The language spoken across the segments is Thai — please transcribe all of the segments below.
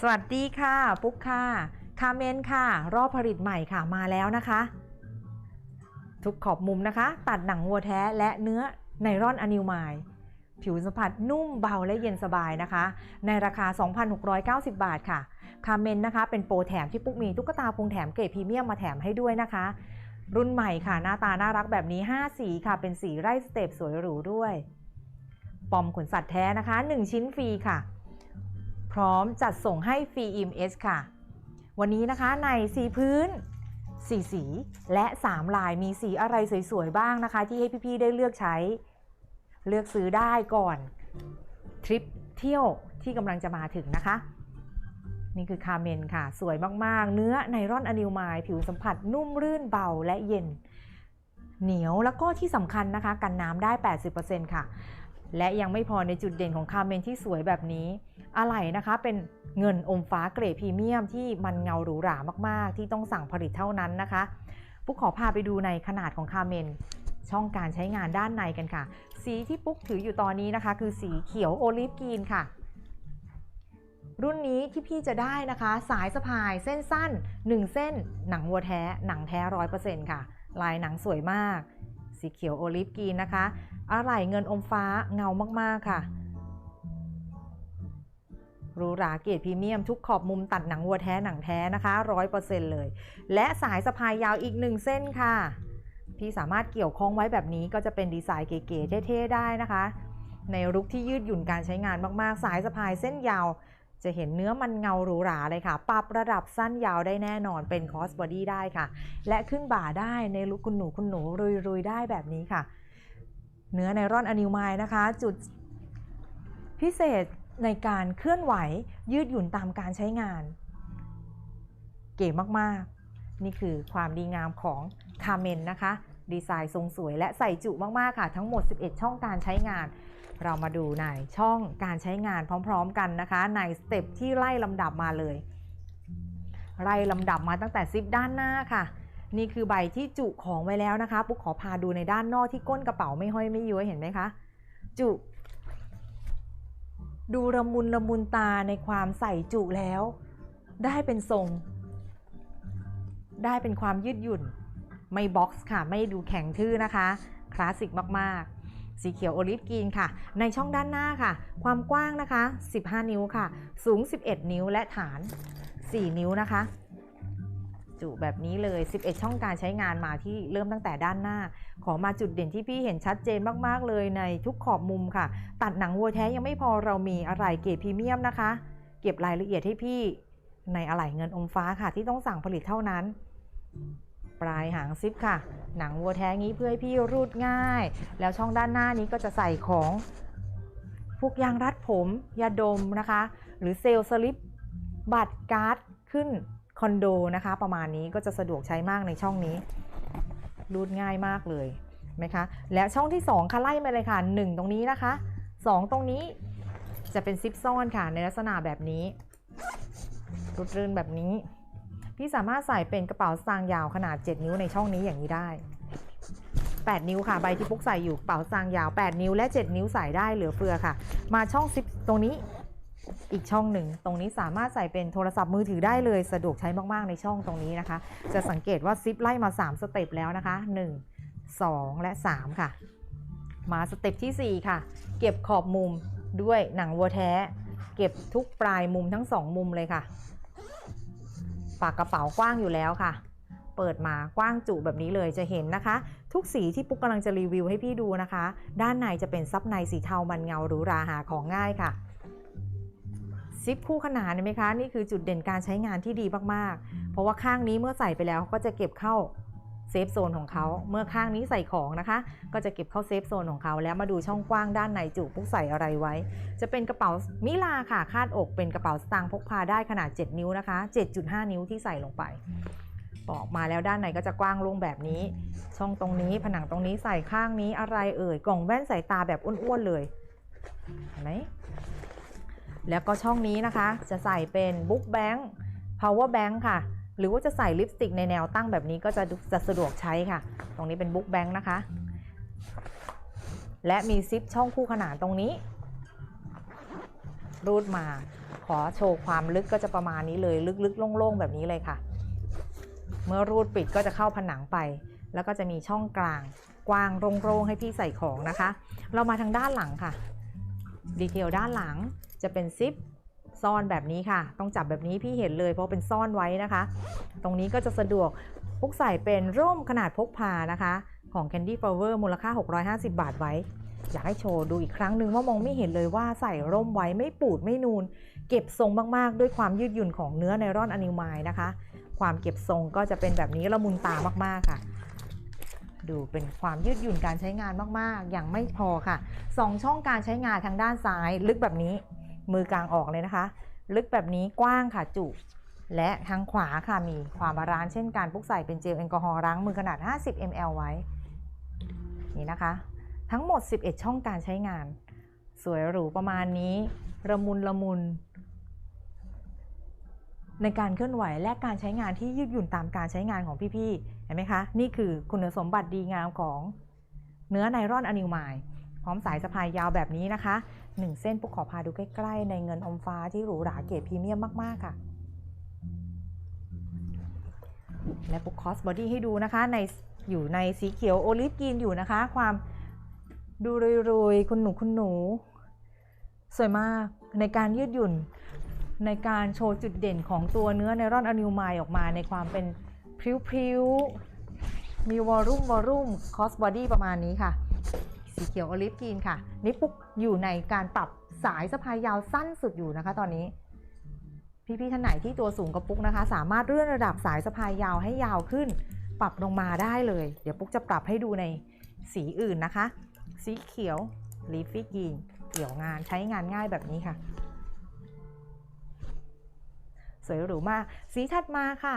สวัสดีค่ะ ปุ๊กค่ะ คาเมนค่ะ รอบผลิตใหม่ค่ะมาแล้วนะคะ ทุกขอบมุมนะคะ ตัดหนังวัวแท้และเนื้อไนร่อนอนิลไมล์ผิวสัมผัสนุ่มเบาและเย็นสบายนะคะ ในราคา 2,690 บาทค่ะ คาเมนนะคะ เป็นโปรแถมที่ปุ๊กมีตุ๊กตาพุงแถมเกรดพรีเมียมมาแถมให้ด้วยนะคะ รุ่นใหม่ค่ะ หน้าตาน่ารักแบบนี้ 5 สีค่ะ เป็นสีไร่สเตปสวยหรูด้วย ปอมขนสัตว์แท้นะคะ 1 ชิ้นฟรีค่ะ พร้อมจัดส่งให้ฟรี EMS ค่ะ วันนี้นะคะในสีพื้นสีสี และ 3 ลายมีสีอะไรสวยๆบ้างนะคะ ที่ให้พี่ๆได้เลือกใช้ เลือกซื้อได้ก่อน ทริปเที่ยวที่กำลังจะมาถึงนะคะ นี่คือคาเมนค่ะ สวยมากๆ เนื้อไนรอนอนิลไมล์ผิวสัมผัสนุ่มรื่นเบาและเย็น เหนียวแล้วก็ที่สำคัญนะคะ กันน้ำได้ 80%ค่ะ และยังไม่พอในจุดเด่นของคาเมนที่สวยแบบนี้ อะไหล่นะคะเป็นเงินอมฟ้าเกรดพรีเมียมที่มันเงาหรูหรามากๆ ที่ต้องสั่งผลิตเท่านั้นนะคะปุ๊กขอพาไปดูในขนาดของคาเมนช่องการใช้งานด้านในกันค่ะ สีที่ปุ๊กถืออยู่ตอนนี้นะคะ คือสีเขียวโอลิฟกรีนค่ะ รุ่นนี้ที่พี่จะได้นะคะ สายสะพายเส้นสั้น 1 เส้น หนังวัวแท้ หนังแท้ร้อยเปอร์เซ็นต์ค่ะ ลายหนังสวยมาก สีเขียวโอลิฟกีนนะคะอะไหล่เงินอมฟ้าเงามากๆค่ะหรูหราเกรดพรีเมียมทุกขอบมุมตัดหนังวัวแท้หนังแท้นะคะร้อยเปอร์เซ็นต์เลย และสายสะพายยาวอีกหนึ่งเส้นค่ะพี่สามารถเกี่ยวคล้องไว้แบบนี้ก็จะเป็นดีไซน์เก๋ๆเท่ๆได้นะคะ ในรุกที่ยืดหยุ่นการใช้งานมากๆ สายสะพายเส้นยาว จะเห็นเนื้อมันเงาหรูหราเลยค่ะ ปรับระดับสั้นยาวได้แน่นอนเป็นคอสบอดี้ได้ค่ะ และขึ้นบ่าได้ในลุกคุณหนูคุณหนูรุยๆ ได้แบบนี้ค่ะ เนื้อไนร่อนอนิลไมล์นะคะ จุดพิเศษในการเคลื่อนไหวยืดหยุ่นตามการใช้งาน เก๋มากๆ นี่คือความดีงามของคาเมนนะคะ ดีไซน์ทรงสวยและใส่จุมากๆค่ะ ทั้งหมด 11 ช่องการใช้งาน เรามาดูในช่องการใช้งานพร้อมๆกันนะคะในสเต็ปที่ไล่ลำดับมาเลย ไล่ลำดับมาตั้งแต่ซิปด้านหน้าค่ะ นี่คือใบที่จุของไว้แล้วนะคะ ปุ๊กขอพาดูในด้านนอกที่ก้นกระเป๋าไม่ห้อยไม่ย้วยเห็นไหมคะ จุดูละมุนละมุนตาในความใส่จุแล้ว ได้เป็นทรง ได้เป็นความยืดหยุ่น ไม่บ็อกซ์ค่ะ ไม่ดูแข็งทื่อนะคะ คลาสสิกมาก ๆ สีเขียวโอลิฟกรีนค่ะ ในช่องด้านหน้าค่ะ ความกว้างนะคะ 15 นิ้วค่ะ สูง 11 นิ้วและฐาน 4 นิ้วนะคะ จุแบบนี้เลย 11 ช่องการใช้งานมาที่เริ่มตั้งแต่ด้านหน้า ขอมาจุดเด่นที่พี่เห็นชัดเจนมากๆเลยในทุกขอบมุมค่ะ ตัดหนังวัวแท้ยังไม่พอเรามีอะไรเกรดพรีเมียมนะคะ เก็บรายละเอียดให้พี่ในอะไหล่เงินอมฟ้าค่ะที่ต้องสั่งผลิตเท่านั้น ปลายหางซิปค่ะ หนังวัวแท้งี้เพื่อให้พี่รูดง่าย แล้วช่องด้านหน้านี้ก็จะใส่ของพวกยางรัดผมยาดมนะคะ หรือเซลล์สลิปบัตรการ์ดขึ้นคอนโดนะคะ ประมาณนี้ก็จะสะดวกใช้มากในช่องนี้รูดง่ายมากเลยไหมคะ และช่องที่ 2 ค่ะไล่มาเลยค่ะ 1 ตรงนี้นะคะ 2 ตรงนี้จะเป็นซิปซ่อนค่ะในลักษณะแบบนี้รุดรื่นแบบนี้ พี่สามารถใส่เป็นกระเป๋าสตางค์ยาวขนาด 7 นิ้วในช่องนี้อย่างนี้ได้ 8 นิ้วค่ะ ใบที่ปุ๊กใส่อยู่กระเป๋าสตางค์ยาว 8 นิ้วและ 7 นิ้วใส่ได้เหลือเฟือค่ะ มาช่องซิปตรงนี้อีกช่องหนึ่ง ตรงนี้สามารถใส่เป็นโทรศัพท์มือถือได้เลยสะดวกใช้มากๆในช่องตรงนี้นะคะ จะสังเกตว่าซิปไล่มา 3 สเต็ปแล้วนะคะ 1 2 และ 3 ค่ะ มาสเต็ปทีสี่4 ค่ะ เก็บขอบมุมด้วยหนังวัวแท้ เก็บทุกปลายมุมทั้ง 2 มุมเลยค่ะ ปากกระเป๋ากว้างอยู่แล้วค่ะ เปิดมากว้างจุแบบนี้เลยจะเห็นนะคะ ทุกสีที่ปุ๊กกำลังจะรีวิวให้พี่ดูนะคะ ด้านในจะเป็นซับในสีเทามันเงาหรูหราหาของง่ายค่ะซิปคู่ขนานเห็นไหมคะ นี่คือจุดเด่นการใช้งานที่ดีมากๆ เพราะว่าข้างนี้เมื่อใส่ไปแล้วก็จะเก็บเข้า เซฟโซนของเขาเมื่อข้างนี้ใส่ของนะคะ ก็จะเก็บเข้าเซฟโซนของเขาแล้วมาดูช่องกว้างด้านในจุปุ๊กใส่อะไรไว้ จะเป็นกระเป๋ามิลาค่ะคาดอกเป็นกระเป๋าสตางค์พกพาได้ขนาด 7 นิ้วนะคะ 7.5 นิ้วที่ใส่ลงไปปอกมาแล้วด้านในก็จะกว้างโลงแบบนี้ ช่องตรงนี้ผนังตรงนี้ใส่ข้างนี้อะไรเอ่ยกล่องแว่นสายตาแบบอ้วนๆเลยเห็นไหมแล้วก็ช่องนี้นะคะ จะใส่เป็นบุ๊กแบงค์ power bank ค่ะ หรือว่าจะใส่ลิปสติกในแนวตั้งแบบนี้ก็จะจะสะดวกใช้ค่ะ ตรงนี้เป็นบุ๊กแบงค์นะคะ และมีซิปช่องคู่ขนานตรงนี้ รูดมาขอโชว์ความลึกก็จะประมาณนี้เลยลึกๆโล่งๆแบบนี้เลยค่ะ เมื่อรูดปิดก็จะเข้าผนังไป แล้วก็จะมีช่องกลางกว้างโล่งๆให้พี่ใส่ของนะคะ เรามาทางด้านหลังค่ะ ดีเทลด้านหลังจะเป็นซิป ซ่อนแบบนี้ค่ะ ต้องจับแบบนี้พี่เห็นเลยเพราะเป็นซ่อนไว้นะคะ ตรงนี้ก็จะสะดวกพกใส่เป็นร่มขนาดพกพานะคะ ของ Candy Flower มูลค่า 650 บาทไว้ อยากให้โชว์ดูอีกครั้งหนึ่งว่ามองไม่เห็นเลยว่าใส่ร่มไว้ไม่ปูดไม่นูน เก็บทรงมากๆ ด้วยความยืดหยุ่นของเนื้อไนร่อนอนิวไมล์นะคะ ความเก็บทรงก็จะเป็นแบบนี้ละมุนตามากๆค่ะดูเป็นความยืดหยุ่นการใช้งานมาก ๆ อย่างไม่พอค่ะสองช่องการใช้งานทางด้านซ้ายลึกแบบนี้ มือกลางออกเลยนะคะ ลึกแบบนี้กว้างค่ะจุ และทางขวาค่ะมีความบาลานซ์เช่นการพกใส่เป็นเจลแอลกอฮอล์ล้างมือขนาด 50 ml ไว้ นี่นะคะ ทั้งหมด 11 ช่องการใช้งาน สวยหรูประมาณนี้ระมุนละมุน ในการเคลื่อนไหวและการใช้งานที่ยืดหยุ่นตามการใช้งานของพี่ๆเห็นไหมคะ นี่คือคุณสมบัติดีงามของเนื้อไนร่อนอะนิวไมล์ พร้อมสายสะพายยาวแบบนี้นะคะ 1 เส้นปุ๊กขอพาดูใกล้ๆ ในเงินอมฟ้าที่หรูหราเกรดพรีเมียมมากๆค่ะ และปุ๊กคอสบอดี้ให้ดูนะคะในอยู่ในสีเขียวโอลิฟกรีนอยู่นะคะ ความดูรุยๆ คุณหนูคุณหนู สวยมากในการยืดหยุ่นในการโชว์จุดเด่นของตัวเนื้อไนรอนอนิวไมล์ออกมาในความเป็นพริ้วๆ มีวอลลุ่มวอลลุ่มคอสบอดี้ประมาณนี้ค่ะ สีเขียวโอลิฟกรีนค่ะ นี่ปุ๊กอยู่ในการปรับสายสะพายยาวสั้นสุดอยู่นะคะ ตอนนี้ พี่ๆท่านไหนที่ตัวสูงกับปุ๊กนะคะ สามารถเลื่อนระดับสายสะพายยาวให้ยาวขึ้น ปรับลงมาได้เลย เดี๋ยวปุ๊กจะปรับให้ดูในสีอื่นนะคะ สีเขียวลีฟฟี่กรีนเกี่ยวงานใช้งานง่ายแบบนี้ค่ะ สวยหรูมาก สีถัดมาค่ะ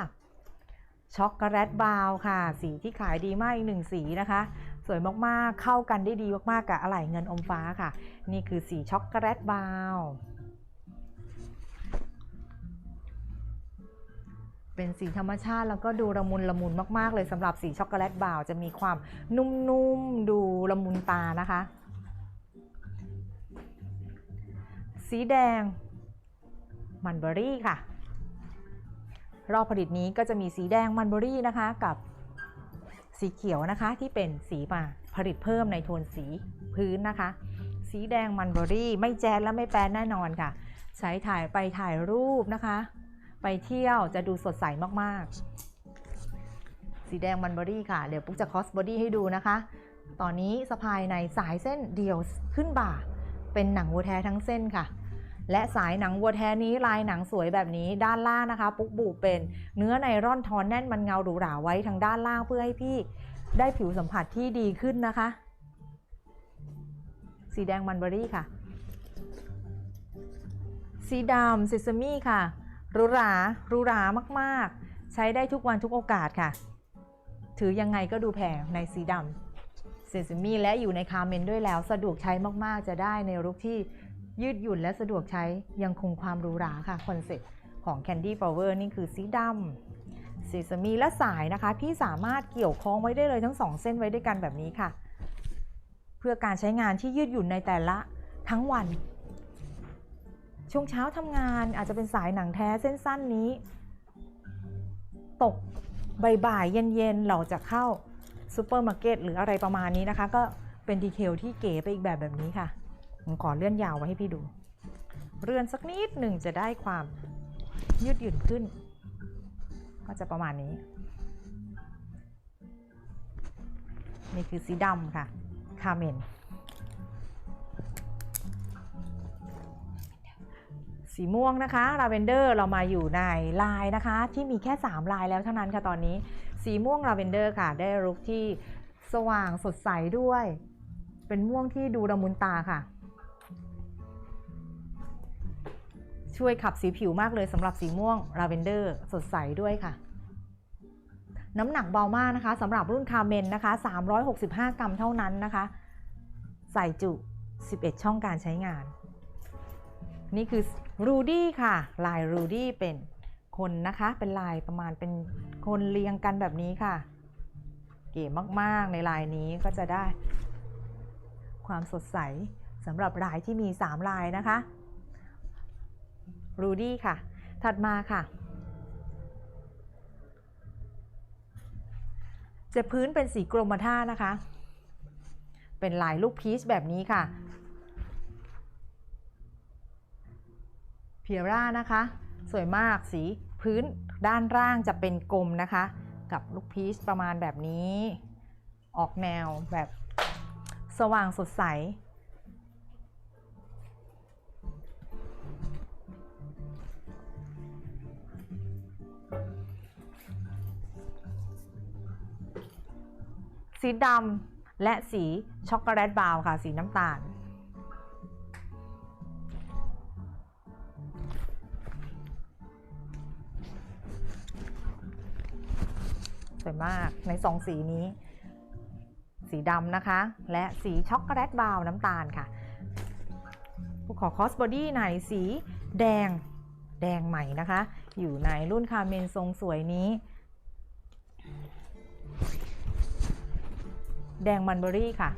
ช็อกโกแลตบาวค่ะ สีที่ขายดีมากอีกหนึ่งสีนะคะ สวยมากๆ เข้ากันได้ดีมากๆ กับอะไหล่เงินอมฟ้าค่ะ นี่คือสีช็อกโกแลตบาวเป็นสีธรรมชาติแล้วก็ดูละมุนละมุนมาก ๆ เลยสำหรับสีช็อกโกแลตบาวจะมีความนุ่ม ๆ ดูละมุนตานะคะ สีแดง มันเบอรี่ค่ะ รอบผลิตนี้ก็จะมีสีแดงมันเบอรี่นะคะกับ สีเขียวนะคะที่เป็นสีมาผลิตเพิ่มในโทนสีพื้นนะคะ สีแดงมันเบอรี่ไม่แจ๊ดและไม่แปรแน่นอนค่ะ ใช้ถ่ายไปถ่ายรูปนะคะ ไปเที่ยวจะดูสดใสมากๆ สีแดงมันเบอรี่ค่ะ เดี๋ยวปุ๊กจะคอสบอดี้ให้ดูนะคะ ตอนนี้สะพายในสายเส้นเดียวขึ้นบ่า เป็นหนังวัวแท้ทั้งเส้นค่ะ และสายหนังวัวแท้นี้ลายหนังสวยแบบนี้ด้านล่างนะคะ ปุ๊กบุเป็นเนื้อไนร่อนทอนแน่นมันเงาหรูหราไว้ทางด้านล่างเพื่อให้พี่ได้ผิวสัมผัสที่ดีขึ้นนะคะ สีแดงมันเบอรี่ค่ะ สีดำซิซามี่ค่ะหรูหราหรูหรามากๆ ใช้ได้ทุกวันทุกโอกาสค่ะ ถือยังไงก็ดูแพงในสีดำเซซามิและอยู่ในคาเมนด้วยแล้วสะดวกใช้มากๆ จะได้ในรุกที่ ยืดหยุ่นและสะดวกใช้ยังคงความหรูหราค่ะคอนเซ็ปต์ของ Candy Flower นี่คือสีดำเซซามิและสายนะคะ พี่สามารถเกี่ยวคล้องไว้ได้เลยทั้งสองเส้นไว้ด้วยกันแบบนี้ค่ะ เพื่อการใช้งานที่ยืดหยุ่นในแต่ละทั้งวัน ช่วงเช้าทำงานอาจจะเป็นสายหนังแท้เส้นสั้นนี้ ตกบ่ายๆเย็นๆเราจะเข้าซูเปอร์มาร์เก็ตหรืออะไรประมาณนี้นะคะ ก็เป็นดีเทลที่เก๋ไปอีกแบบแบบนี้ค่ะ ผมขอเลื่อนยาวไว้ให้พี่ดู เลื่อนสักนิดหนึ่งจะได้ความยืดหยุ่นขึ้น ก็จะประมาณนี้ นี่คือสีดำค่ะ คาเมน สีม่วงนะคะ ลาเวนเดอร์เรามาอยู่ในลายนะคะ ที่มีแค่ 3 ลายแล้วเท่านั้นค่ะตอนนี้ สีม่วงลาเวนเดอร์ค่ะ ได้รุกที่สว่างสดใสด้วย เป็นม่วงที่ดูละมุนตาค่ะ ช่วยขับสีผิวมากเลยสำหรับสีม่วงลาเวนเดอร์สดใสด้วยค่ะ น้ำหนักเบามากนะคะสำหรับรุ่นคาเมนนะคะ 365 กรัมเท่านั้นนะคะ ใส่จุ 11 ช่องการใช้งาน นี่คือรูดี้ค่ะ ลายรูดี้เป็นคนนะคะ เป็นลายประมาณเป็นคนเรียงกันแบบนี้ค่ะ เก๋มากๆในลายนี้ก็จะได้ ความสดใสสำหรับลายที่มี 3 ลายนะคะ รูดี้ค่ะ ถัดมาค่ะ จะพื้นเป็นสีกรมท่านะคะ เป็นลายลูกพีชแบบนี้ค่ะเพียร่านะคะ สวยมากสีพื้นด้านล่างจะเป็นกลมนะคะ กับลูกพีชประมาณแบบนี้ ออกแนวแบบสว่างสดใส สีดำและสีช็อกโกแลตบราวน์ค่ะ สีน้ำตาล สวยมากในสองสีนี้ สีดำนะคะ และสีช็อกโกแลตบราวน์น้ำตาลค่ะผู้ขอคอสบอดี้ไหนสีแดงแดงใหม่นะคะ อยู่ในรุ่นคาเมนทรงสวยนี้ แดงมันเบอรี่ค่ะ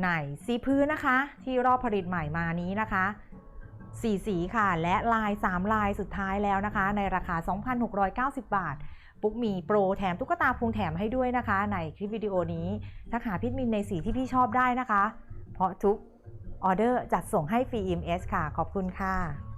ไหนสีพื้นนะคะ ที่รอบผลิตใหม่มานี้นะคะสีสีค่ะ และลาย 3 ลายสุดท้ายแล้วนะคะ ในราคา 2,690 บาท ปุ๊กมีโปรแถมตุ๊กตาพุงแถมให้ด้วยนะคะ ในคลิปวิดีโอนี้ถ้าหาพิทมินในสีที่พี่ชอบได้นะคะ เพราะทุกออเดอร์จัดส่งให้ฟรี EMS ค่ะ ขอบคุณค่ะ